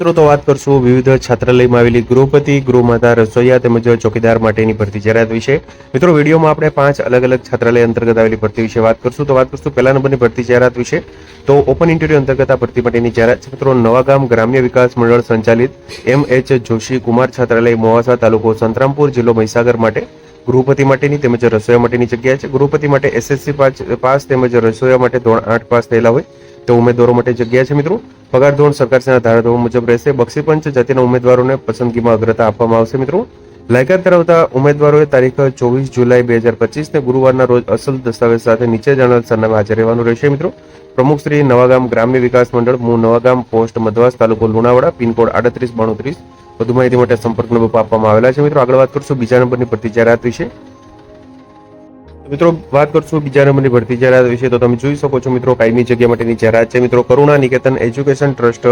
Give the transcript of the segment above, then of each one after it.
તો વાત કરશું વિવિધ છાત્રાલયમાં આવેલી ગૃહપતિ, ગૃહમાતા, રસોઈયા તેમજ ચોકીદાર માટેની ભરતી જાહેરાત વિશે. મિત્રો, વિડીયોમાં આપણે પાંચ અલગ અલગ છાત્રાલય અંતર્ગત આવેલી ભરતી વિશે વાત કરશું. તો વાત કરશું પહેલા નંબરની ભરતી જાહેરાત વિશે. તો ઓપન ઇન્ટરવ્યુ અંતર્ગત આ ભરતી માટેની જાહેરાત છે. મિત્રો, નવાગામ ગ્રામ્ય વિકાસ મંડળ સંચાલિત એમ એચ જોશી કુમાર છાત્રાલય, મોવાસા તાલુકો સંતરામપુર જિલ્લો મહીસાગર માટે ગૃહપતિ માટેની તેમજ રસોઈયા માટેની જગ્યા છે. ગૃહપતિ માટે એસએસસી પાસ તેમજ રસોઈયા માટે ધોરણ આઠ પાસ થયેલા હોય. તો ઉમેદવારો માટે જગ્યા છે મિત્રો. પગાર ધોરણ સરકારના ધારાધોરણ મુજબ રહેશે. બક્ષીપંચ જાતિના ઉમેદવારોને પસંદગીમાં અગ્રતા આપવામાં આવશે મિત્રો. લાયકાત ધરાવતા ઉમેદવારોએ તારીખ ચોવીસ જુલાઈ બે હજાર પચીસને ગુરુવારના રોજ અસલ દસ્તાવેજ સાથે નીચે જણાવેલ સરનામે હાજર રહેવાનું રહેશે મિત્રો. પ્રમુખ શ્રી નવાગામ ગ્રામ્ય વિકાસ મંડળ મૂળ નવાગામ પોસ્ટ મધવાસ તાલુકો લુણાવાડા, પિનકોડ આડત્રીસ, બાણુત્રીસ. વધુ માહિતી માટે સંપર્ક નંબર આપવામાં આવેલા છે મિત્રો. આગળ વાત કરશું બીજા નંબરની ભરતી જાહેરાત વિશે. મિત્રો વાત કરશું બીજા નંબરની ભરતી જાહેરાત વિશે તો તમે જોઈ શકો છો મિત્રો કાયમી જગ્યા માટેની જાહેરાત છે. મિત્રો કરુણા નિકેતન એજ્યુકેશન ટ્રસ્ટ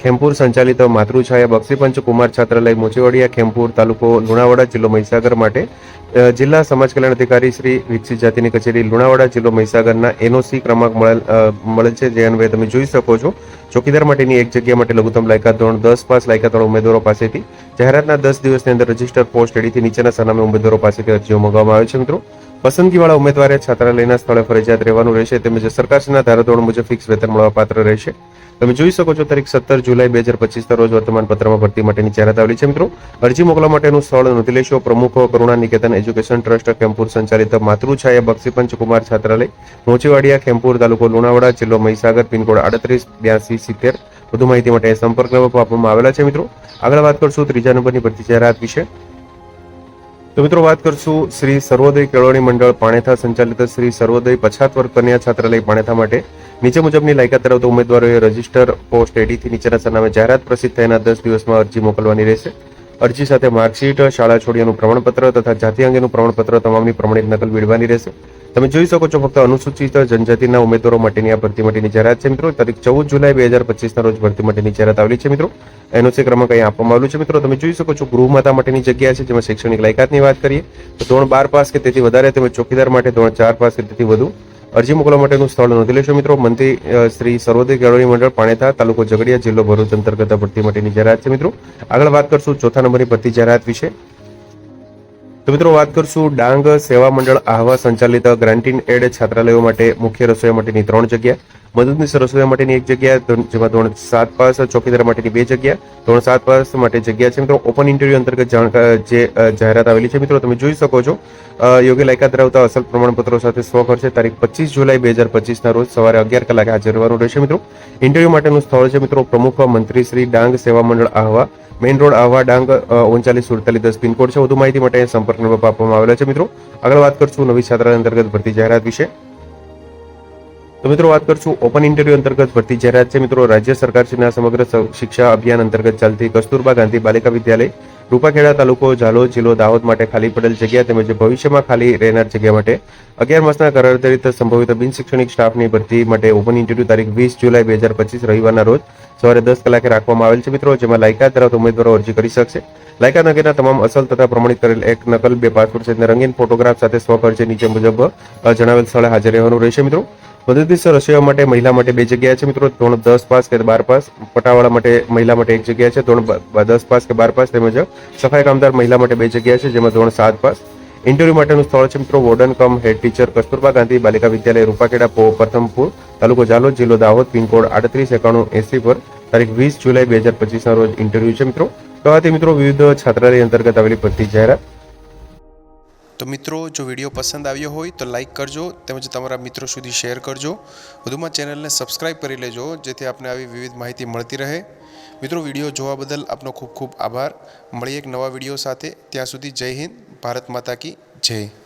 ખેમપુર સંચાલિત માતૃછાયા બક્ષીપંચ કુમાર છાત્રાલય મોચેવાડિયા ખેમપુર તાલુકો લુણાવાડા જિલ્લો મહીસાગર માટે જિલ્લા સમાજ કલ્યાણ અધિકારી શ્રી વિકસિત જાતિની કચેરી લુણાવાડા જિલ્લો મહીસાગરના એનઓસી ક્રમાંક મળેલ અ, મળેલ છે. જે અન્વયે તમે જોઈ શકો છો. ચોકીદાર માટેની એક જગ્યા માટે લઘુત્તમ લાયકાત ધોરણ દસ પાસ લાયકાત ધોરણ ઉમેદવારો પાસેથી જાહેરાતના દસ દિવસની અંદર રજિસ્ટર પોસ્ટ એડીથી નીચેના સરનામે ઉમેદવારો પાસેથી અરજીઓ મંગાવવામાં આવે છે મિત્રો. પસંદગીવાળા ઉમેદવારે છાત્રાલયના સ્થળે ફરજિયાત રહેવાનું રહેશે. તેમજ સરકારશ્રીના ધારાધોરણ મુજબ ફિક્સ વેતન મળવા પાત્ર રહેશે. તમે જોઈ શકો છો, તારીખ સત્તર જુલાઈ બે હજાર પચીસના રોજ વર્તમાન પત્રમાં ભરતી માટેની જાહેરાત આવેલી છે. મિત્રો, અરજી મોકલવા માટેનું સ્થળ નોંધી લેશો. પ્રમુખ કરુણા નિકેતન એજ્યુકેશન ટ્રસ્ટ કેમ્પુર સંચાલિત માતૃછાયા બક્ષીપંચ કુમાર છાત્રાલય, મોચીવાડિયા કેમ્પુર તાલુકો લુણાવાડા, જિલ્લો મહીસાગર, પિનકોડ આડત્રીસ, બ્યાસી, સિત્તેર. વધુ માહિતી માટે સંપર્ક આપવામાં આવેલા છે, મિત્રો. આગળ વાત કરશું ત્રીજા નંબરની ભરતી જાહેરાત વિશે. તો મિત્રો વાત કરશું શ્રી સર્વોદય કેળવણી મંડળ પાણેથા સંચાલિત શ્રી સર્વોદય પછાત વર્ગ કન્યા છાત્રાલય પાણેથા માટે. નીચે મુજબની લાયકાત ધરાવતા ઉમેદવારોએ રજિસ્ટર પોસ્ટ એડીથી નીચેના સરનામે જાહેરાત પ્રસિદ્ધ થયાના દસ દિવસમાં અરજી મોકલવાની રહેશે. અરજી સાથે માર્કશીટ, શાળા છોડીયાનું પ્રમાણપત્ર તથા જાતિ અંગેનું પ્રમાણપત્ર તમામની પ્રમાણિત નકલ મેળવવાની રહેશે. તમે જોઈ શકો છો ફક્ત અનુસૂચિત જનજાતિના ઉમેદવારો માટેની આ ભરતી માટેની જાહેરાત છે, મિત્રો. તારીખ ચૌદ જુલાઈ બે હજાર પચીસના રોજ ભરતી માટેની જાહેરાત આવેલી છે, મિત્રો. એનઓસી ક્રમાંક અહીં આપવામાં આવેલું છે, મિત્રો. તમે જોઈ શકો છો ગૃહમાતા માટેની જગ્યા છે, જેમાં શૈક્ષણિક લાયકાતની વાત કરીએ, તો ધોરણ બાર પાસ કે તેથી વધારે તેમજ ચોકીદાર માટે ધોરણ ચાર પાસ કે તેથી વધુ અરજી મોકલવા માટેનું સ્થળ નોંધી લેશો, મિત્રો. મંત્રી શ્રી સર્વોદય કેળવણી મંડળ, પાણેથા, તાલુકો ઝઘડિયા, જિલ્લો ભરૂચ અંતર્ગત ભરતી માટેની જાહેરાત છે, મિત્રો. આગળ વાત કરશું ચોથા નંબરની ભરતી જાહેરાત વિશે. તો મિત્રો વાત કરશું ડાંગ સેવા મંડળ આહવા સંચાલિત ગ્રાન્ટીન એડ છાત્રાલયો માટે મુખ્ય રસોઈ માટેની ત્રણ જગ્યા. મદદનીશ રસોઈયા માટેની એક જગ્યા જેમાં ધોરણ સાત પાસ, ચોકીદાર માટેની બે જગ્યા. ધોરણ સાત પાસ માટે જગ્યા છે મિત્રો. ઓપન ઇન્ટરવ્યુ અંતર્ગત જે જાહેરાત આવેલી છે મિત્રો, તમે જોઈ શકો છો. યોગ્ય લાયકાત ધરાવતા અસલ પ્રમાણપત્રો સાથે સ્વ ખર્ચે તારીખ પચીસ જુલાઈ બે હજાર પચીસના રોજ સવારે અગિયાર કલાકે હાજર રહેવાનું રહેશે મિત્રો. ઇન્ટરવ્યુ માટેનું સ્થળ છે મિત્રો પ્રમુખ મંત્રી શ્રી ડાંગ સેવા મંડળ આહવા. મેઇન રોડ આહવા ડાંગ ઓગણચાલીસ સુડતાલીસ દસ પિનકોડ છે. વધુ માહિતી માટે સંપર્ક નંબર આપવામાં આવેલા છે મિત્રો. આગળ વાત કરશું નવી છાત્રાલય અંતર્ગત ભરતી જાહેરાત વિશે. તો મિત્રો વાત કરશું ઓપન ઇન્ટરવ્યુ અંતર્ગત ભરતી જાહેરાત છે. મિત્રો, રાજ્ય સરકારશ્રીના સમગ્ર શિક્ષા અભિયાન અંતર્ગત ચાલતી કસ્તુરબા ગાંધી બાલિકા વિદ્યાલય, રૂપાખેડા તાલુકો ઝાલોદ જિલ્લો દાહોદ માટે ખાલી પડેલ જગ્યા તેમજ ભવિષ્યમાં ખાલી રહેનાર જગ્યા માટે અગિયાર માસના કરાર આધારિત સંભવિત બિન શૈક્ષણિક સ્ટાફની ભરતી માટે ઓપન ઇન્ટરવ્યુ તારીખ વીસ જુલાઈ બે હજાર પચીસ રવિવારના રોજ સવારે દસ કલાકે રાખવામાં આવેલ છે મિત્રો. જેમાં લાયકાત ધરાવતા ઉમેદવારો અરજી કરી શકશે. લાયકાત અંગેના તમામ અસલ તથા પ્રમાણિત કરેલ એક નકલ, બે પાસપોર્ટ સહિતના રંગીન ફોટોગ્રાફ સાથે સ્વખર્ચે નીચે મુજબ જણાવેલ સ્થળે હાજર રહેવાનું રહેશે મિત્રો. મદદનીશ રસોઈયા માટે મહિલા માટે બે જગ્યા છે મિત્રો. ધોરણ દસ પાસ કે બાર પાસ. પટાવાળા માટે મહિલા માટે એક જગ્યા છે. ધોરણ દસ પાસ કે બાર પાસ તેમજ સફાઈ કામદાર મહિલા માટે બે જગ્યા છે, જેમાં ધોરણ સાત પાસ. ઇન્ટરવ્યુ માટેનું સ્થળ છે મિત્રો. Warden cum head teacher Kasturba Gandhi Balika Vidyalaya Rupakeda પો પ્રથમપુર તાલુકો જાલોદ જિલ્લો દાહોદ, પિનકોડ આડત્રીસ, એકાણું, એસી પર. તારીખ વીસ જુલાઈ બે હજાર પચીસના રોજ ઇન્ટરવ્યુ છે મિત્રો. તો આ મિત્રો વિવિધ છાત્રાલય અંતર્ગત આવેલી ભરતી જાહેરાત. તો મિત્રો, જો વીડિયો પસંદ આવ્યો હોય તો લાઈક કરજો, તેમજ તમારા મિત્રો સુધી શેર કરજો. વધુમાં ચેનલને સબસ્ક્રાઇબ કરી લેજો, જેથી આપને આવી વિવિધ માહિતી મળતી રહે. મિત્રો, વીડિયો જોવા બદલ આપનો ખૂબ ખૂબ આભાર. મળીએ એક નવા વીડિયો સાથે. ત્યાં સુધી જય હિન્દ, ભારત માતા કી જય.